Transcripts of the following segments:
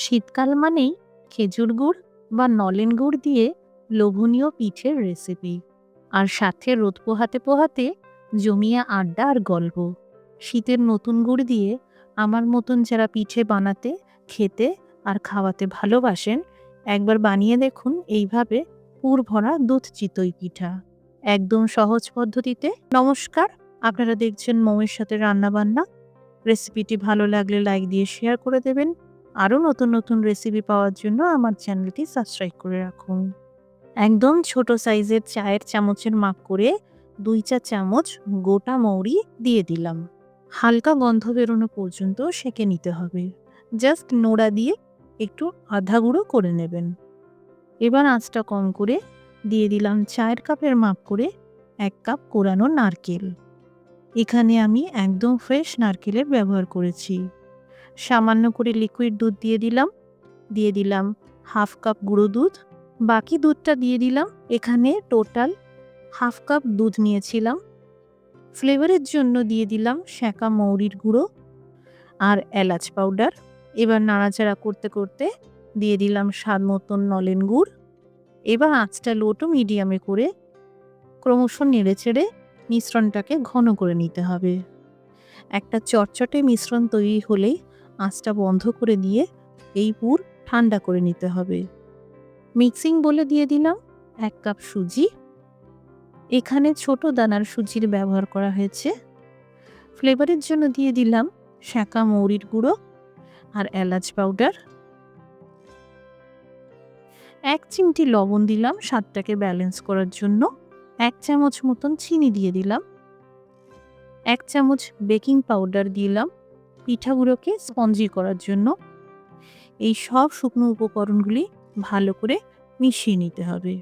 শীতকাল মানেই খেজুর গুড় বা নলেন গুড় দিয়ে লোভনীয় পিঠের রেসিপি আর সাথে রোদ পোহাতে পোহাতে জমিয়ে আড্ডা আর গল্প। শীতের নতুন গুড় দিয়ে আমার মতন যারা পিঠে বানাতে, খেতে আর খাওয়াতে ভালোবাসেন, একবার বানিয়ে দেখুন এইভাবে পুর ভরা দুধ চিতই পিঠা। একদম সহজ পদ্ধতিতে। নমস্কার, আপনারা দেখছেন মমের সাথে রান্না বান্না রেসিপিটি ভালো লাগলে লাইক দিয়ে শেয়ার করে দেবেন। আরও নতুন নতুন রেসিপি পাওয়ার জন্য আমার চ্যানেলটি সাবস্ক্রাইব করে রাখুন। একদম ছোট সাইজের চায়ের চামচের মাপ করে দুই চা চামচ গোটা মৌরি দিয়ে দিলাম। হালকা গন্ধ বেরোনো পর্যন্ত সেঁকে নিতে হবে। জাস্ট নোড়া দিয়ে একটু আধা গুঁড়ো করে নেবেন। এবার আঁচটা কম করে দিয়ে দিলাম চায়ের কাপের মাপ করে এক কাপ কোরানো নারকেল। এখানে আমি একদম ফ্রেশ নারকেলের ব্যবহার করেছি। সামান্য করে লিকুইড দুধ দিয়ে দিলাম। দিয়ে দিলাম হাফ কাপ গুঁড়ো দুধ। বাকি দুধটা দিয়ে দিলাম। এখানে টোটাল হাফ কাপ দুধ নিয়েছিলাম। ফ্লেভারের জন্য দিয়ে দিলাম শ্যাঁকা মৌরির গুঁড়ো আর এলাচ পাউডার এবার নাড়াচাড়া করতে করতে দিয়ে দিলাম স্বাদ মতন নলেন গুড়। এবার আঁচটা লো টু মিডিয়ামে করে ক্রমশ নেড়ে চেড়ে মিশ্রণটাকে ঘন করে নিতে হবে। একটা চটচটে মিশ্রণ তৈরি হলেই আঁচটা বন্ধ করে দিয়ে এই পুর ঠান্ডা করে নিতে হবে। মিক্সিং বলে দিয়ে দিলাম এক কাপ সুজি। এখানে ছোট দানার সুজির ব্যবহার করা হয়েছে। ফ্লেভারের জন্য দিয়ে দিলাম শ্যাঁকা মৌরির গুঁড়ো আর এলাচ পাউডার এক চিমটি লবণ দিলাম স্বাদটাকে ব্যালেন্স করার জন্য। এক চামচ মতন চিনি দিয়ে দিলাম। এক চামচ বেকিং পাউডার দিলাম। পিঠাগুলোকে স্পঞ্জি করার জন্য এই সব শুকনো উপকরণগুলি ভালো করে মিশিয়ে নিতে হবে।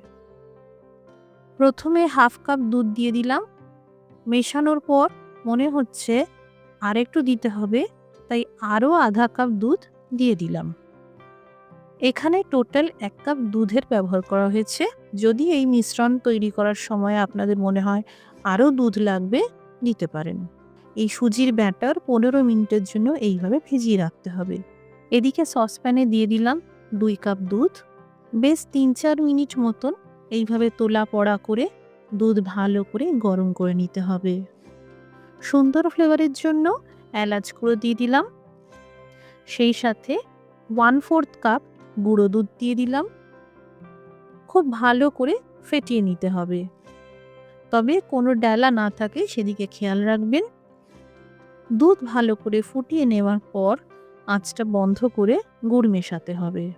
প্রথমে হাফ কাপ দুধ দিয়ে দিলাম। মেশানোর পর মনে হচ্ছে আরেকটু দিতে হবে, তাই আরও আধা কাপ দুধ দিয়ে দিলাম। এখানে টোটাল এক কাপ দুধের ব্যবহার করা হয়েছে। যদি এই মিশ্রণ তৈরি করার সময় আপনাদের মনে হয় আরও দুধ লাগবে, দিতে পারেন। এই সুজির ব্যাটার পনেরো মিনিটের জন্য এইভাবে ভিজিয়ে রাখতে হবে। এদিকে সসপ্যানে দিয়ে দিলাম দুই কাপ দুধ। বেশ তিন চার মিনিট মতন এইভাবে তোলা পড়া করে দুধ ভালো করে গরম করে নিতে হবে। সুন্দর ফ্লেভারের জন্য এলাচ গুঁড়ো দিয়ে দিলাম। সেই সাথে ওয়ান ফোর্থ কাপ গুঁড়ো দুধ দিয়ে দিলাম। খুব ভালো করে ফেটিয়ে নিতে হবে। তবে কোনো ডালা না থাকে, সেদিকে খেয়াল রাখবেন। দুধ ভালো করে ফুটিয়ে নেওয়ার পর আঁচটা বন্ধ করে গুড় মেশাতে হবে।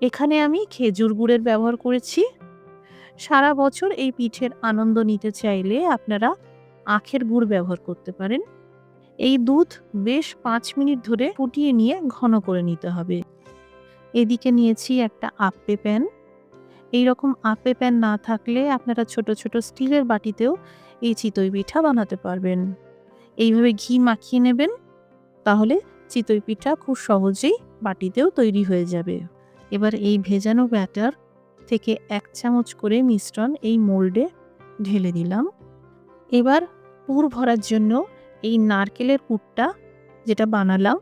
এখানে আমি খেজুর গুড়ের ব্যবহার করেছি। সারা বছর এই পিঠের আনন্দ নিতে চাইলে আপনারা আখের গুড় ব্যবহার করতে পারেন। এই দুধ বেশ পাঁচ মিনিট ধরে ফুটিয়ে নিয়ে ঘন করে নিতে হবে। এদিকে নিয়েছি একটা আপে প্যান। এই রকম আপে প্যান না থাকলে আপনারা ছোট ছোট স্টিলের বাটিতেও এই চিতই পিঠা বানাতে পারবেন। এইভাবে ঘি মাখিয়ে নেবেন, তাহলে চিতই পিঠা খুব সহজেই বাটিতেও তৈরি হয়ে যাবে। এবার এই ভেজানো ব্যাটার থেকে এক চামচ করে মিশ্রণ এই মোল্ডে ঢেলে দিলাম। এবার পুর ভরার জন্য এই নারকেলের পুরটা যেটা বানালাম,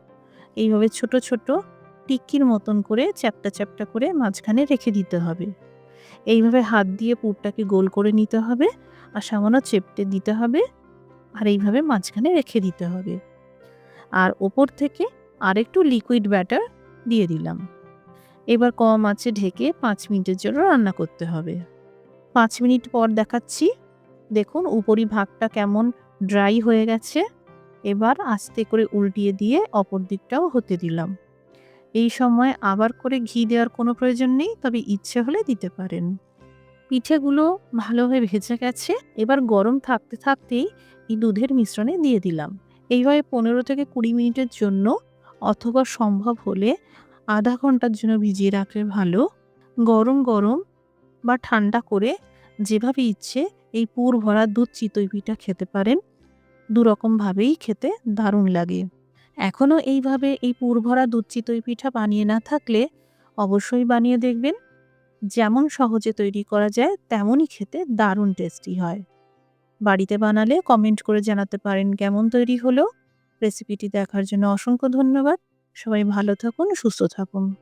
এইভাবে ছোট ছোট টিক্কির মতন করে চ্যাপটা চ্যাপটা করে মাঝখানে রেখে দিতে হবে। এইভাবে হাত দিয়ে পুরটাকে গোল করে নিতে হবে আর সামান্য চেপটে দিতে হবে। আর এইভাবে মাঝখানে রেখে দিতে হবে। আর ওপর থেকে আরেকটু লিকুইড ব্যাটার দিয়ে দিলাম। এবার কম আঁচে ঢেকে পাঁচ মিনিটের জন্য রান্না করতে হবে। পাঁচ মিনিট পর দেখাচ্ছি। দেখুন উপরি ভাগটা কেমন ড্রাই হয়ে গেছে। এবার আস্তে করে উল্টিয়ে দিয়ে অপর দিকটাও হতে দিলাম। এই সময় আবার করে ঘি দেওয়ার কোনো প্রয়োজন নেই, তবে ইচ্ছে হলে দিতে পারেন। পিঠেগুলো ভালোভাবে ভেজে গেছে। এবার গরম থাকতে থাকতেই এই দুধের মিশ্রণে দিয়ে দিলাম। এইভাবে পনেরো থেকে কুড়ি মিনিটের জন্য অথবা সম্ভব হলে আধা ঘণ্টার জন্য ভিজিয়ে রাখলে ভালো। গরম গরম বা ঠান্ডা করে যেভাবে ইচ্ছে এই পুর ভরা দুধ চিতই পিঠা খেতে পারেন। দুরকমভাবেই খেতে দারুণ লাগে। এখনও এইভাবে এই পুর ভরা দুধ চিতই পিঠা বানিয়ে না থাকলে অবশ্যই বানিয়ে দেখবেন। যেমন সহজে তৈরি করা যায়, তেমনই খেতে দারুণ টেস্টি হয়। বাড়িতে বানালে কমেন্ট করে জানাতে পারেন কেমন তৈরি হলো। রেসিপিটি দেখার জন্য অসংখ্য ধন্যবাদ। সবাই ভালো থাকুন, সুস্থ থাকুন।